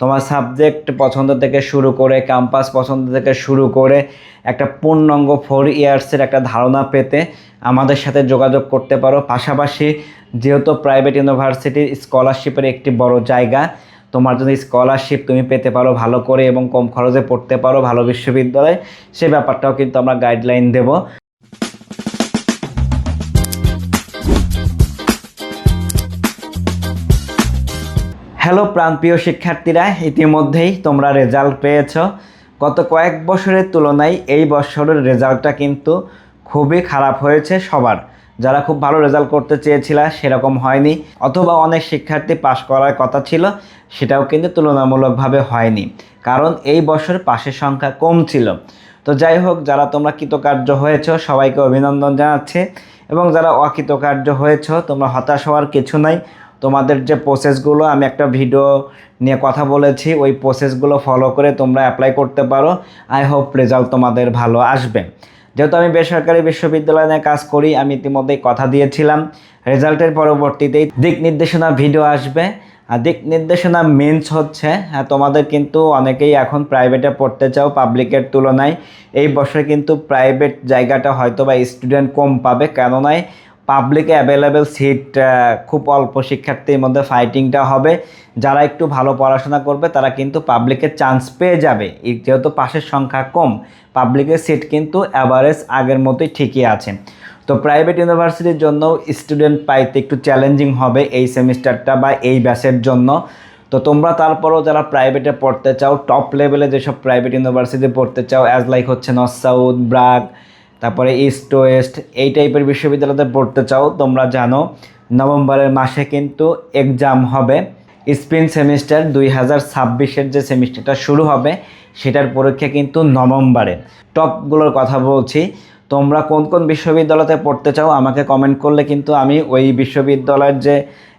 তোমার সাবজেক্ট পছন্দ থেকে শুরু করে ক্যাম্পাস পছন্দ থেকে শুরু করে, একটা পূর্ণাঙ্গ ফোর ইয়ার্সের একটা ধারণা পেতে আমাদের সাথে যোগাযোগ করতে পারো। পাশাপাশি যেহেতু প্রাইভেট ইউনিভার্সিটির স্কলারশিপের একটি বড় জায়গা, তোমার যদি স্কলারশিপ তুমি পেতে পারো ভালো করে এবং কম খরচে পড়তে পারো ভালো বিশ্ববিদ্যালয়ে। সে ব্যাপারটাও কিন্তু আমরা গাইডলাইন দেবো। হ্যালো প্রাণপ্রিয় শিক্ষার্থীরা, ইতিমধ্যেই তোমরা রেজাল্ট পেয়েছ। গত কয়েক বছরের তুলনায় এই বছরের রেজাল্টটা কিন্তু খুবই খারাপ হয়েছে সবার। যারা খুব ভালো রেজাল্ট করতে চেয়েছিল সেরকম হয়নি, অথবা অনেক শিক্ষার্থী পাশ করার কথা ছিল সেটাও কিন্তু তুলনামূলকভাবে হয়নি, কারণ এই বছর পাশের সংখ্যা কম ছিল। তো যাই হোক, যারা তোমরা কৃতকার্য হয়েছ, সবাইকে অভিনন্দন জানাচ্ছে, এবং যারা অকৃতকার্য হয়েছ, তোমরা হতাশ হওয়ার কিছু নাই। তোমাদের যে প্রসেসগুলো আমি একটা ভিডিও নিয়ে কথা বলেছি, ওই প্রসেসগুলো ফলো করে তোমরা অ্যাপ্লাই করতে পারো। আই হোপ রেজাল্ট তোমাদের ভালো আসবে। যেহেতু আমি বেসরকারি বিশ্ববিদ্যালয়ে নিয়ে কাজ করি, আমি ইতিমধ্যেই কথা দিয়েছিলাম। রেজাল্টের পরবর্তীতেই দিক নির্দেশনা ভিডিও আসবে। আর দিক নির্দেশনা মেন্স হচ্ছে হ্যাঁ তোমাদের কিন্তু অনেকেই এখন প্রাইভেটে পড়তে চাও পাবলিকের তুলনায়। এই বছর কিন্তু প্রাইভেট জায়গাটা হয়তো বা স্টুডেন্ট কম পাবে কেননায় পাবলিকে অ্যাভেলেবেল সিট খুব অল্প শিক্ষার্থীর মধ্যে ফাইটিংটা হবে। যারা একটু ভালো পড়াশোনা করবে, তারা কিন্তু পাবলিকের চান্স পেয়ে যাবে। যেহেতু পাশের সংখ্যা কম পাবলিকের সিট কিন্তু অ্যাভারেজ আগের মতোই ঠিকই আছে। তো প্রাইভেট ইউনিভার্সিটির জন্য স্টুডেন্ট পাইতে একটু চ্যালেঞ্জিং হবে এই সেমিস্টারটা বা এই ব্যাচের জন্য। তো তোমরা তারপরও যারা প্রাইভেটে পড়তে চাও টপ লেভেলে যেসব প্রাইভেট ইউনিভার্সিটি পড়তে চাও অ্যাজ লাইক হচ্ছে নর্থ সাউথ ব্রাক তারপরে ইস্ট ওয়েস্ট এই টাইপের বিশ্ববিদ্যালয়তে পড়তে চাও, তোমরা জানো, নভেম্বরের মাসে কিন্তু এক্সাম হবে। স্প্রিং সেমিস্টার দুই হাজার ছাব্বিশের যে সেমিস্টারটা শুরু হবে, সেটার পরীক্ষা কিন্তু নভেম্বরে। টপগুলোর কথা বলছি তোমরা কোন কোন বিশ্ববিদ্যালয়তে পড়তে চাও আমাকে কমেন্ট করলে কিন্তু আমি ওই বিশ্ববিদ্যালয়ের যে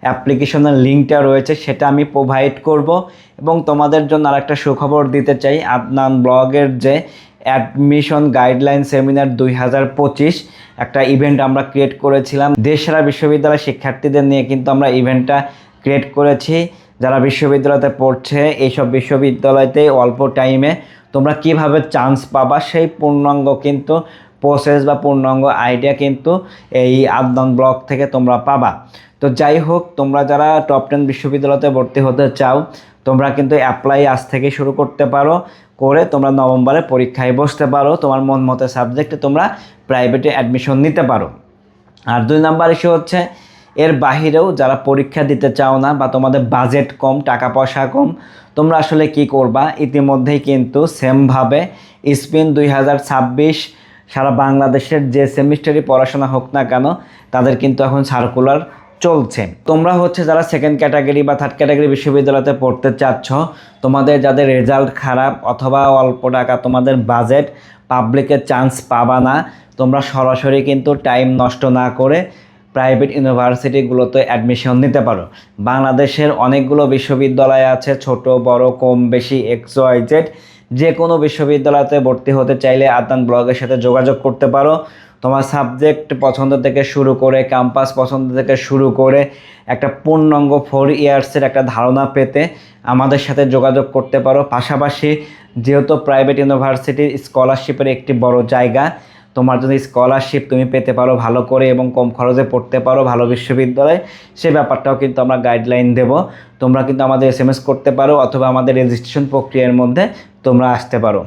অ্যাপ্লিকেশনের লিঙ্কটা রয়েছে সেটা আমি প্রোভাইড করব এবং তোমাদের জন্য আরেকটা সুখবর দিতে চাই। আদনান ব্লগের যে অ্যাডমিশন গাইডলাইন সেমিনার দুই হাজার পঁচিশ একটা ইভেন্ট আমরা ক্রিয়েট করেছিলাম। দেশসেরা বিশ্ববিদ্যালয় শিক্ষার্থীদের নিয়ে কিন্তু আমরা ইভেন্টটা ক্রিয়েট করেছি। যারা বিশ্ববিদ্যালয়তে পড়ছে, এইসব বিশ্ববিদ্যালয়তে অল্প টাইমে তোমরা কীভাবে চান্স পাবা সেই পূর্ণাঙ্গ কিন্তু প্রসেস বা পূর্ণাঙ্গ আইডিয়া কিন্তু এই আদনান ব্লগ থেকে তোমরা পাবা। তো যাই হোক, তোমরা যারা টপ টেন বিশ্ববিদ্যালয়তে ভর্তি হতে চাও, তোমরা কিন্তু অ্যাপ্লাই আজ থেকে শুরু করতে পারো। করে তোমরা নভেম্বরে পরীক্ষায় বসতে পারো। তোমার মন মতো সাবজেক্টে তোমরা প্রাইভেটে অ্যাডমিশন নিতে পারো। আর দুই নাম্বার ইস্যু হচ্ছে, এর বাহিরেও যারা পরীক্ষা দিতে চাও না বা তোমাদের বাজেট কম, টাকা পয়সা কম, তোমরা আসলে কি করবা? ইতিমধ্যেই কিন্তু সেমভাবে স্পিন দুই হাজার ছাব্বিশ সারা বাংলাদেশের যে সেমিস্টারই পড়াশোনা হোক না কেন, তাদের কিন্তু এখন সার্কুলার চলছে। তোমরা হচ্ছে যারা সেকেন্ড ক্যাটাগরি বা থার্ড ক্যাটাগরি বিশ্ববিদ্যালয়তে পড়তে চাচ্ছ, তোমাদের যাদের রেজাল্ট খারাপ অথবা অল্প টাকা তোমাদের বাজেট পাবলিকের চান্স পাবা না, তোমরা সরাসরি কিন্তু টাইম নষ্ট না করে প্রাইভেট ইউনিভার্সিটিগুলোতে অ্যাডমিশন নিতে পারো। বাংলাদেশের অনেকগুলো বিশ্ববিদ্যালয় আছে, ছোট, বড়, কম, বেশি এক্স জেড যে কোনো বিশ্ববিদ্যালয়তে ভর্তি হতে চাইলে আদান ব্লগের সাথে যোগাযোগ করতে পারো। তোমার সাবজেক্ট পছন্দ থেকে শুরু করে, ক্যাম্পাস পছন্দ থেকে শুরু করে একটা পূর্ণাঙ্গ ফোর ইয়ার্সের একটা ধারণা পেতে আমাদের সাথে যোগাযোগ করতে পারো। পাশাপাশি যেহেতু প্রাইভেট ইউনিভার্সিটির স্কলারশিপের একটি বড় জায়গা তোমার যদি স্কলারশিপ তুমি পেতে পারো ভালো করে এবং কম খরচে পড়তে পারো ভালো বিশ্ববিদ্যালয়ে, সে ব্যাপারটাও কিন্তু আমরা গাইডলাইন দেব। তোমরা কিন্তু আমাদের এস করতে পারো অথবা আমাদের রেজিস্ট্রেশন প্রক্রিয়ার মধ্যে তোমরা আসতে পারো।